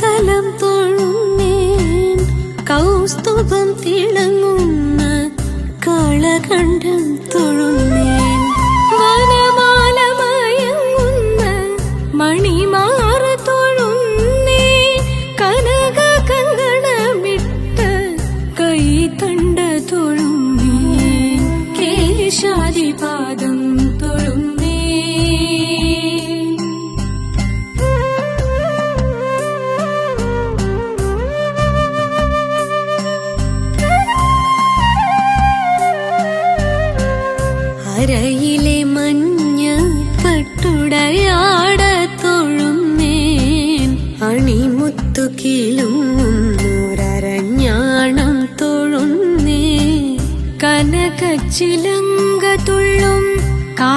കലം തൊഴുന്നേൻ കൗസ്തുഭം തിളങ്ങുന്ന കളകണ്ഠം തൊഴുന്നേൻ വനമാലമയങ്ങുന്ന പാദം തൊഴുന്നേ തൊഴുന്നേ തൊഴു അരയിലെ മഞ്ഞ പട്ടുടയാട തൊഴുന്നേൻ അണിമുത്തു കീഴുന്നൂരഞ്ഞാണം തൊഴുന്നേ കനകച്ചിലങ്ക തുള്ളും കാ